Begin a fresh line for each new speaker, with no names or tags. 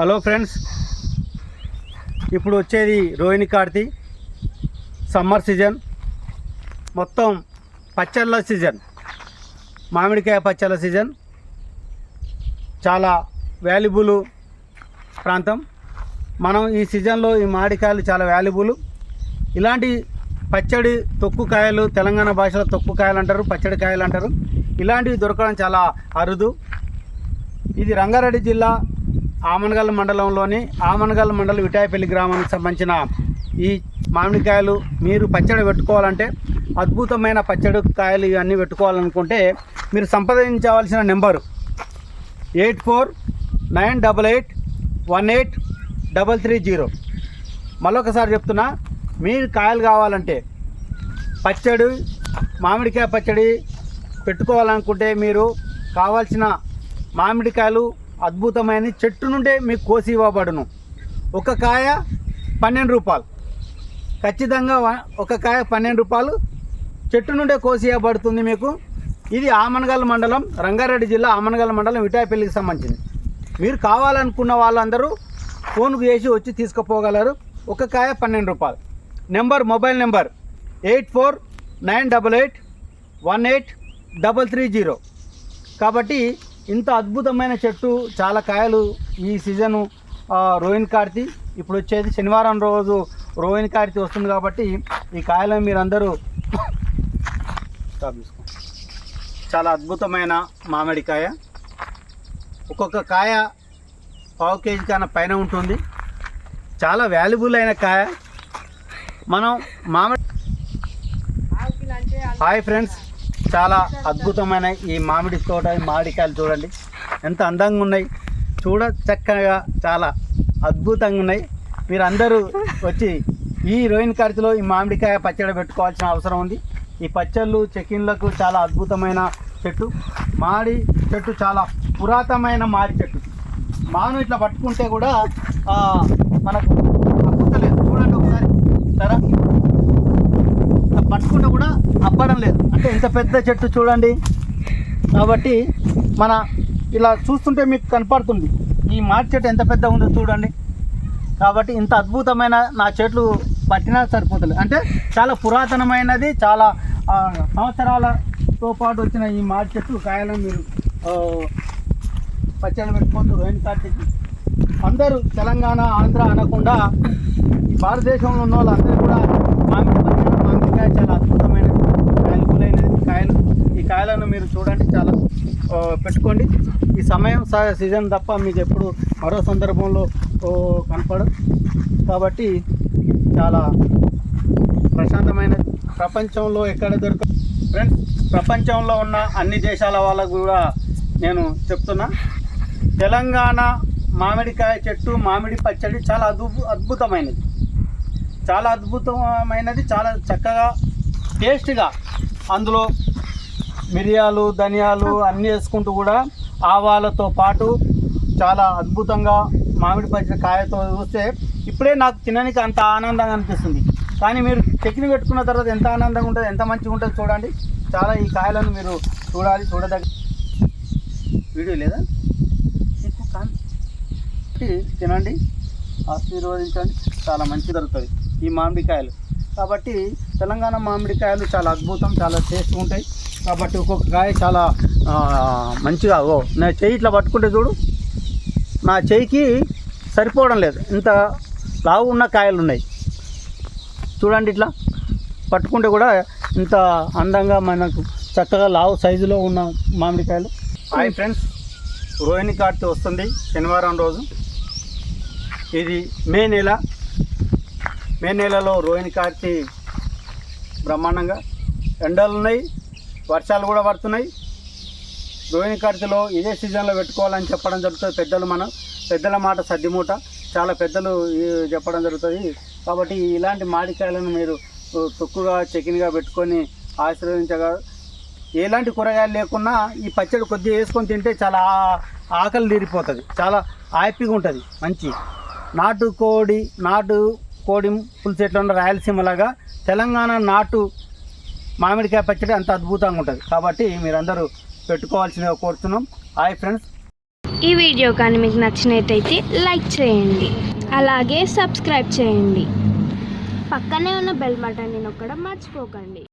Hello friends ఇప్పుడు వచ్చేది Rohini Karthi summer season. మొత్తం పచ్చళ్ళ సీజన్ మామిడికాయ పచ్చళ్ళ సీజన్. చాలా వాల్యుబుల్ ప్రాంతం. మనం ఈ సీజన్లో ఈ మామిడికాయలు చాలా వాల్యుబుల్. ఇలాంటి పచ్చడి తొక్కు కాయలు తెలంగాణ భాషలో తొక్కు కాయలు అంటారు పచ్చడి కాయలు అంటారు. ఇలాంటివి దొరకడం చాలా అరుదు. ఇది రంగారెడ్డి జిల్లా ఆమనగల్ మండలంలోని ఆమనగల్ మండలం విటాయపల్లి గ్రామానికి సంబంధించిన ఈ మామిడికాయలు మీరు పచ్చడి పెట్టుకోవాలంటే అద్భుతమైన పచ్చడి కాయలు ఇవన్నీ పెట్టుకోవాలనుకుంటే మీరు సంప్రదించవలసిన number eight four nine double eight one eight double three zero. మళ్ళొకసారి చెప్తున్నా మీరు కాయలు కావాలంటే పచ్చడి మామిడికాయ పచ్చడి పెట్టుకోవాలనుకుంటే మీరు కావాల్సిన మామిడికాయలు అద్భుతమైన చెట్టు నుండే మీకు కోసి ఇవ్వబడును. ఒక కాయ పన్నెండు రూపాయలు. ఖచ్చితంగా ఒక కాయ పన్నెండు రూపాయలు చెట్టు నుండే కోసి ఇవ్వబడుతుంది మీకు. ఇది ఆమనగల్ మండలం రంగారెడ్డి జిల్లా ఆమనగల్ మండలం విటాయపల్లికి సంబంధించింది. మీరు కావాలనుకున్న వాళ్ళందరూ ఫోన్కు చేసి వచ్చి తీసుకుపోగలరు. ఒక కాయ పన్నెండు రూపాయలు. Number mobile number eight four nine double eight one eight double three zero. కాబట్టి ఇంత అద్భుతమైన చెట్టు చాలా కాయలు ఈ సీజను ఆ, రోహిన్ కార్తీ. ఇప్పుడు వచ్చేది శనివారం రోజు రోహిన్ కార్తీ వస్తుంది కాబట్టి ఈ కాయలను మీరందరూ. చాలా అద్భుతమైన మామిడికాయ. ఒక్కొక్క కాయ పావు కేజీ కన్నా పైన ఉంటుంది. చాలా వాల్యుబుల్ అయిన కాయ. మనం మామిడి హాయ్ ఫ్రెండ్స్. చాలా అద్భుతమైన ఈ మామిడి తోట ఈ మామిడికాయలు చూడండి. ఎంత అందంగా ఉన్నాయి. చూడ చక్కగా చాలా అద్భుతంగా ఉన్నాయి. మీరు అందరూ వచ్చి ఈ రోయిన్ ఖర్చులో ఈ మామిడికాయ పచ్చడి పెట్టుకోవాల్సిన అవసరం ఉంది. ఈ పచ్చళ్ళు చెకిన్లకు చాలా అద్భుతమైన చెట్టు. మామిడి చెట్టు చాలా పురాతనమైన మాడి చెట్టు. మాను ఇట్లా పట్టుకుంటే కూడా మనకు అప్పుతలేదు చూడండి ఒకసారి సరే ఇట్లా పట్టుకుంటే కూడా కనపడడం లేదు. అంటే ఇంత పెద్ద చెట్టు చూడండి. కాబట్టి మన ఇలా చూస్తుంటే మీకు కనపడుతుంది. ఈ మాటి చెట్టు ఎంత పెద్ద ఉందో చూడండి. కాబట్టి ఇంత అద్భుతమైన నా చెట్లు పట్టినా సరిపోతుంది అంటే చాలా పురాతనమైనది చాలా సంవత్సరాలతో పాటు వచ్చిన ఈ మాటి చెట్టు కాయలను మీరు ఆ, పచ్చడి పెట్టుకుంటూ రోహిణి కార్తీక్ అందరూ తెలంగాణ ఆంధ్ర అనకుండా ఈ భారతదేశంలో ఉన్న వాళ్ళందరూ కూడా మామిడి పచ్చడి మామిడికాయ చాలా అద్భుతమైన ఈ కాయలు. ఈ కాయలను మీరు చూడండి చాలా పెట్టుకోండి. ఈ సమయం స- సీజన్ తప్ప మీకు ఎప్పుడు మరో సందర్భంలో కనపడదు. కాబట్టి చాలా ప్రశాంతమైన ప్రపంచంలో ఎక్కడ దొరక ఫ్రెండ్స్ ప్రపంచంలో ఉన్న అన్ని దేశాల వాళ్ళకు కూడా నేను చెప్తున్నా. తెలంగాణ మామిడికాయ చెట్టు మామిడి పచ్చడి చాలా అద్భు అద్భుతమైనది. చాలా అద్భుతమైనది చాలా చక్కగా టేస్ట్గా అందులో మిరియాలు ధనియాలు అన్నీ వేసుకుంటూ కూడా ఆవాలతో పాటు చాలా అద్భుతంగా మామిడి పచ్చడి కాయతో చూస్తే ఇప్పుడే నాకు తినడానికి అంత ఆనందంగా అనిపిస్తుంది. కానీ మీరు చట్నీ పెట్టుకున్న తర్వాత ఎంత ఆనందంగా ఉంటుంది ఎంత మంచిగా ఉంటుంది చూడండి. చాలా ఈ కాయలను మీరు చూడాలి చూడదగ్గ వీడియో లేదా? తినండి ఆశీర్వదించండి చాలా మంచి దొరుకుతుంది ఈ మామిడికాయలు. కాబట్టి తెలంగాణ మామిడికాయలు చాలా అద్భుతం చాలా టేస్ట్ ఉంటాయి. కాబట్టి ఒక్కొక్క కాయ చాలా మంచిగా ఓ నా చెయ్యి ఇట్లా పట్టుకుంటే చూడు. నా చెయ్యికి సరిపోవడం లేదు. ఇంత లావు ఉన్న కాయలు ఉన్నాయి. చూడండి ఇట్లా. పట్టుకుంటే కూడా ఇంత అందంగా మనకు చక్కగా లావు సైజులో ఉన్న మామిడికాయలు. Hi friends. రోహిణి కార్తీ వస్తుంది శనివారం రోజు. ఇది మే నెల. మే నెలలో రోహిణి కార్తీ బ్రహ్మాండంగా. ఎండలు ఉన్నాయి వర్షాలు కూడా పడుతున్నాయి. రోహిణి ఖర్చులో ఇదే సీజన్లో పెట్టుకోవాలని చెప్పడం జరుగుతుంది. పెద్దలు మనం పెద్దల మాట సర్దిమూట చాలా పెద్దలు చెప్పడం జరుగుతుంది. కాబట్టి ఇలాంటి మామిడికాయలను మీరు తొక్కుగా చెకిన్గా పెట్టుకొని ఆశీర్వదించగా ఎలాంటి కూరగాయలు లేకున్నా ఈ పచ్చడి కొద్దిగా వేసుకొని తింటే చాలా ఆకలి తీరిపోతుంది. చాలా హ్యాపీగా ఉంటుంది. మంచి. నాటు కోడి నాటు కోడి పులుసు ఉన్న రాయలసీమలాగా తెలంగాణ నాటు మామిడికాయ పచ్చడి అంత అద్భుతంగా ఉంటుంది. కాబట్టి మీరందరూ పెట్టుకోవాల్సిందిగా కోరుతున్నాం. హాయ్ ఫ్రెండ్స్
ఈ వీడియో కానీ మీకు నచ్చినట్టయితే లైక్ చేయండి. అలాగే సబ్స్క్రైబ్ చేయండి. పక్కనే ఉన్న బెల్ బటన్ని నొక్కడం మర్చిపోకండి.